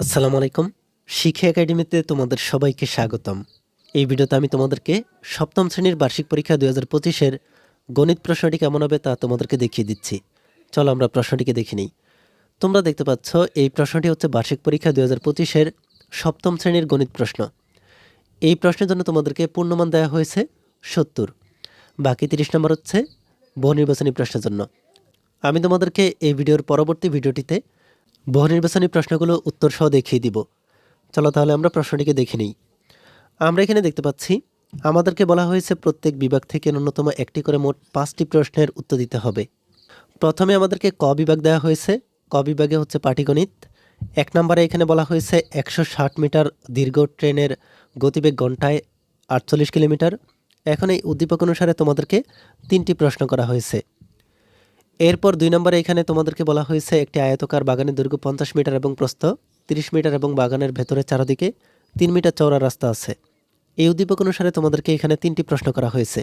আসসালামু আলাইকুম। শিক্ষা একাডেমিতে তোমাদের সবাইকে স্বাগতম। এই ভিডিওতে আমি তোমাদেরকে সপ্তম শ্রেণির বার্ষিক পরীক্ষা দুই হাজার পঁচিশের গণিত প্রশ্নটি কেমন হবে তা তোমাদেরকে দেখিয়ে দিচ্ছি। চলো আমরা প্রশ্নটিকে দেখে নিই। তোমরা দেখতে পাচ্ছ, এই প্রশ্নটি হচ্ছে বার্ষিক পরীক্ষা দুই হাজার পঁচিশের সপ্তম শ্রেণির গণিত প্রশ্ন। এই প্রশ্নের জন্য তোমাদেরকে পূর্ণমান দেওয়া হয়েছে সত্তর। বাকি তিরিশ নম্বর হচ্ছে বহু নির্বাচনী প্রশ্নের জন্য। আমি তোমাদেরকে এই ভিডিওর পরবর্তী ভিডিওটিতে বহু নির্বাচনী প্রশ্নগুলো উত্তর সহ দেখিয়ে দিব। চলো তাহলে আমরা প্রশ্নটিকে দেখে নিই। আমরা এখানে দেখতে পাচ্ছি, আমাদেরকে বলা হয়েছে প্রত্যেক বিভাগ থেকে ন্যূনতম একটি করে মোট পাঁচটি প্রশ্নের উত্তর দিতে হবে। প্রথমে আমাদেরকে ক বিভাগ দেওয়া হয়েছে। ক বিভাগে হচ্ছে পাটিগণিত। এক নম্বরে এখানে বলা হয়েছে একশো ষাট মিটার দীর্ঘ ট্রেনের গতিবেগ ঘন্টায় আটচল্লিশ কিলোমিটার। এখন এই উদ্দীপক অনুসারে তোমাদেরকে তিনটি প্রশ্ন করা হয়েছে। এরপর দুই নম্বরে এখানে তোমাদেরকে বলা হয়েছে, একটি আয়তকার বাগানের দৈর্ঘ্য পঞ্চাশ মিটার এবং প্রস্থ তিরিশ মিটার এবং বাগানের ভেতরে চারদিকে তিন মিটার চওড়া রাস্তা আছে। এই উদ্দীপক অনুসারে তোমাদেরকে এখানে তিনটি প্রশ্ন করা হয়েছে।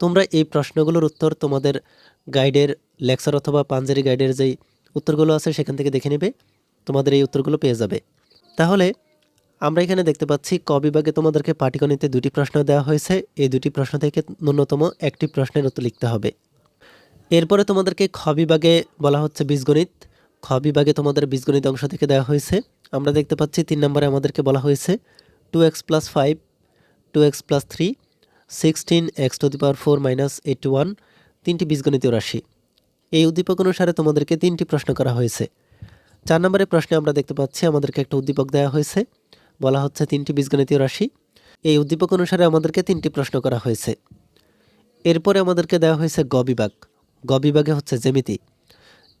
তোমরা এই প্রশ্নগুলোর উত্তর তোমাদের গাইডের লেকচার অথবা পাঞ্জারি গাইডের যেই উত্তরগুলো আছে সেখান থেকে দেখে নেবে, তোমাদের এই উত্তরগুলো পেয়ে যাবে। তাহলে আমরা এখানে দেখতে পাচ্ছি, ক বিভাগে তোমাদেরকে পাটিগণিতে দুটি প্রশ্ন দেওয়া হয়েছে। এই দুটি প্রশ্ন থেকে ন্যূনতম একটি প্রশ্নের উত্তর লিখতে হবে। এরপরে তোমাদেরকে খ বিভাগে বলা হচ্ছে বীজগণিত। খ বিভাগে তোমাদের বীজগণিত অংশ থেকে দেওয়া হয়েছে। আমরা দেখতে পাচ্ছি তিন নম্বরে আমাদেরকে বলা হয়েছে two x plus five, two x plus three, sixteen x to the power four minus eight one তিনটি বীজগণিতীয় রাশি। এই উদ্দীপক অনুসারে তোমাদেরকে তিনটি প্রশ্ন করা হয়েছে। চার নম্বরের প্রশ্নে আমরা দেখতে পাচ্ছি আমাদেরকে একটা উদ্দীপক দেওয়া হয়েছে। বলা হচ্ছে তিনটি বীজগণিতীয় রাশি। এই উদ্দীপক অনুসারে আমাদেরকে তিনটি প্রশ্ন করা হয়েছে। এরপরে আমাদেরকে দেওয়া হয়েছে গ বিভাগ। গ বিভাগে হচ্ছে জ্যামিতি।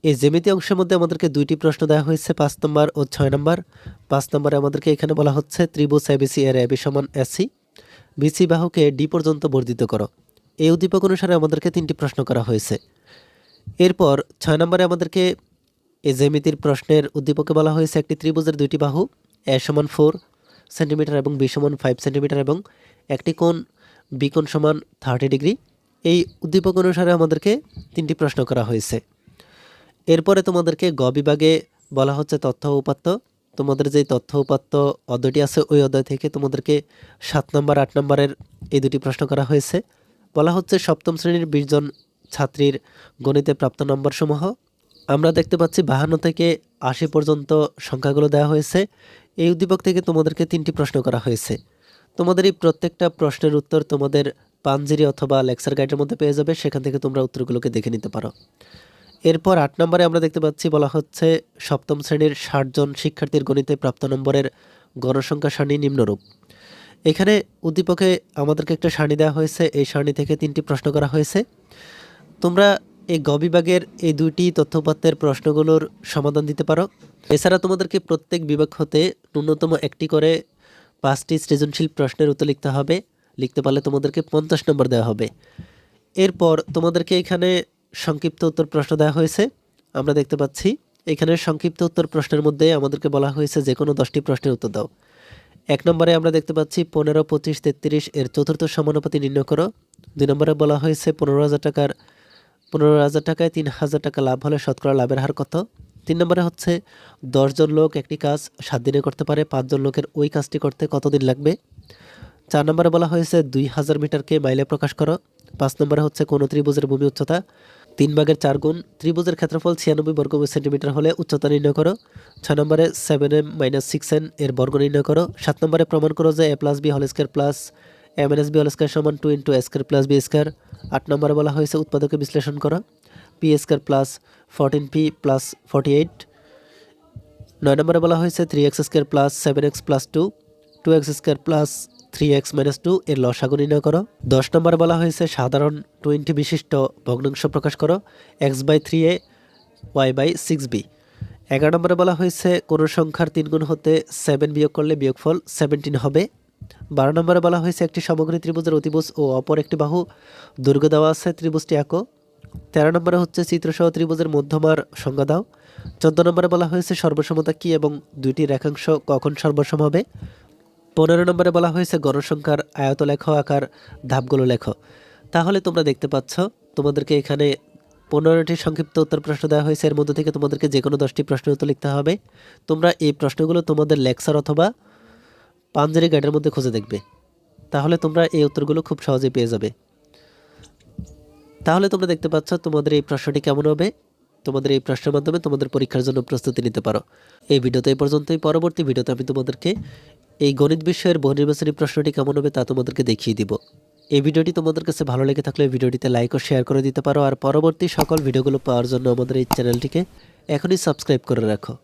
এই জ্যামিতি অংশের মধ্যে আমাদেরকে দুইটি প্রশ্ন দেওয়া হয়েছে, পাঁচ নম্বর ও ছয় নম্বর। পাঁচ নম্বরে আমাদেরকে এখানে বলা হচ্ছে ত্রিভুজ এবিসি এর এবি সমান এসি বিসি বাহুকে ডি পর্যন্ত বর্ধিত করো। এই উদ্দীপক অনুসারে আমাদেরকে তিনটি প্রশ্ন করা হয়েছে। এরপর ছয় নম্বরে আমাদেরকে এই জ্যামিতির প্রশ্নের উদ্দীপকে বলা হয়েছে একটি ত্রিভুজের দুইটি বাহু এ সমান ফোর সেন্টিমিটার এবং বি সমান ফাইভ সেন্টিমিটার এবং একটি কোণ বিকোণ সমান থার্টি ডিগ্রি এই উদ্দীপক অনুসারে আমাদেরকে তিনটি প্রশ্ন করা হয়েছে। এরপরে তোমাদেরকে গ বিভাগে বলা হচ্ছে তথ্য উপাত্ত। তোমাদের যে তথ্য উপাত্ত অধ্যায়টি আছে, ওই অধ্যায় থেকে তোমাদেরকে সাত নম্বর, আট নম্বরের এই দুটি প্রশ্ন করা হয়েছে। বলা হচ্ছে, সপ্তম শ্রেণির বিশজন ছাত্রীর গণিতে প্রাপ্ত নম্বরসমূহ। আমরা দেখতে পাচ্ছি, বাহান্ন থেকে আশি পর্যন্ত সংখ্যাগুলো দেওয়া হয়েছে। এই উদ্দীপক থেকে তোমাদেরকে তিনটি প্রশ্ন করা হয়েছে। তোমাদের এই প্রত্যেকটা প্রশ্নের উত্তর তোমাদের পাঞ্জিরি অথবা লেকচার গাইডের মধ্যে পেয়ে যাবে, সেখান থেকে তোমরা উত্তরগুলোকে দেখে নিতে পারো। এরপর আট নম্বরে আমরা দেখতে পাচ্ছি, বলা হচ্ছে সপ্তম শ্রেণির ষাট জন শিক্ষার্থীর গণিতে প্রাপ্ত নম্বরের গণসংখ্যা সারণী নিম্নরূপ। এখানে উদ্দীপকে আমাদেরকে একটা সারণী দেওয়া হয়েছে, এই সারণী থেকে তিনটি প্রশ্ন করা হয়েছে। তোমরা এই গ বিভাগের এই দুইটি তথ্যপাত্রের প্রশ্নগুলোর সমাধান দিতে পারো। এছাড়া তোমাদেরকে প্রত্যেক বিভাগ হতে ন্যূনতম একটি করে পাঁচটি সৃজনশীল প্রশ্নের উত্তর লিখতে হবে। লিখতে পারলে তোমাদেরকে পঞ্চাশ নম্বর দেওয়া হবে। এরপর তোমাদেরকে এখানে সংক্ষিপ্ত উত্তর প্রশ্ন দেওয়া হয়েছে। আমরা দেখতে পাচ্ছি, এখানে সংক্ষিপ্ত উত্তর প্রশ্নের মধ্যে আমাদেরকে বলা হয়েছে যে কোনো দশটি প্রশ্নের উত্তর দাও। এক নম্বরে আমরা দেখতে পাচ্ছি, পনেরো, পঁচিশ, তেত্রিশ, এর চতুর্থ সমানুপাতি নির্ণয় করো। দুই নম্বরে বলা হয়েছে, পনেরো হাজার টাকার, পনেরো হাজার টাকায় তিন হাজার টাকা লাভ হলে শতকরা লাভের হার কত? তিন নম্বরে হচ্ছে দশজন লোক একটি কাজ সাত দিনে করতে পারে পাঁচজন লোকের ওই কাজটি করতে কতদিন লাগবে? চার নম্বরে বলা হয়েছে, দুই হাজার মিটারকে মাইলে প্রকাশ করো। পাঁচ নম্বরে হচ্ছে কোনো ত্রিভুজের ভূমি উচ্চতা। তিন ভাগের চার গুণ ত্রিভুজের ক্ষেত্রফল ছিয়ানব্বই বর্গ সেন্টিমিটার হলে উচ্চতা নির্ণয় করো। ছয় নম্বরে seven m minus six n এর বর্গ নির্ণয় করো। সাত নম্বরে প্রমাণ করো যে a plus b whole square plus m n s b whole square সমান two into square plus b square আট নম্বরে বলা হয়েছে উৎপাদকে বিশ্লেষণ করো। P square plus fourteen p plus forty eight নয় নম্বরে বলা হয়েছে three x square plus seven x plus two two x square plus three x minus two এর লসাগু নির্ণয় করো। দশ নম্বর বলা হয়েছে সাধারণ টোয়েন্টি বিশিষ্ট ভগ্নাংশ প্রকাশ করো। X by three a, y by six b. এগারো নম্বরে বলা হয়েছে কোনো সংখ্যার তিন গুণ হতে সেভেন বিয়োগ করলে বিয়োগফল সেভেন্টিন হবে। বারো নম্বরে বলা হয়েছে একটি সমগ্রী ত্রিভুজের অতিভুজ ও অপর একটি বাহু। দৈর্ঘ্য দেওয়া আছে ত্রিভুজটি আঁকো। তেরো নম্বরে হচ্ছে চিত্রসহ ত্রিভুজের মধ্যমার সংজ্ঞা দাও। চোদ্দ নম্বরে বলা হয়েছে সর্বসমতা কী এবং দুইটি রেখাংশ কখন সর্বসম হবে? পনেরো নম্বরে বলা হয়েছে, গণসংখ্যার আয়ত লেখ আকার, ধাপগুলো লেখো। তাহলে তোমরা দেখতে পাচ্ছ, তোমাদেরকে এখানে পনেরোটি সংক্ষিপ্ত উত্তর প্রশ্ন দেওয়া হয়েছে। এর মধ্যে থেকে তোমাদেরকে যে কোনো দশটি প্রশ্নের উত্তর লিখতে হবে। তোমরা এই প্রশ্নগুলো তোমাদের লেকচার অথবা পাঞ্জারি গাইডের মধ্যে খুঁজে দেখবে। তাহলে তোমরা এই উত্তরগুলো খুব সহজেই পেয়ে যাবে। তাহলে তোমরা দেখতে পাচ্ছ, তোমাদের এই প্রশ্নটি কেমন হবে? তোমাদের এই প্রশ্নের মাধ্যমে তোমাদের পরীক্ষার জন্য প্রস্তুতি নিতে পারো। এই ভিডিওতে এই পর্যন্তই। পরবর্তী ভিডিওতে আমি তোমাদেরকে এই গণিত বিষয়ের বহুনির্বাচনী প্রশ্নটি কেমন হবে তা তোমাদেরকে দেখিয়ে দিব। এই ভিডিওটি তোমাদের কাছে ভালো লেগে থাকলে ভিডিওটিতে লাইক ও শেয়ার করে দিতে পারো। আর পরবর্তী সকল ভিডিওগুলো পাওয়ার জন্য আমাদের এই চ্যানেলটিকে এখনই সাবস্ক্রাইব করে রাখো।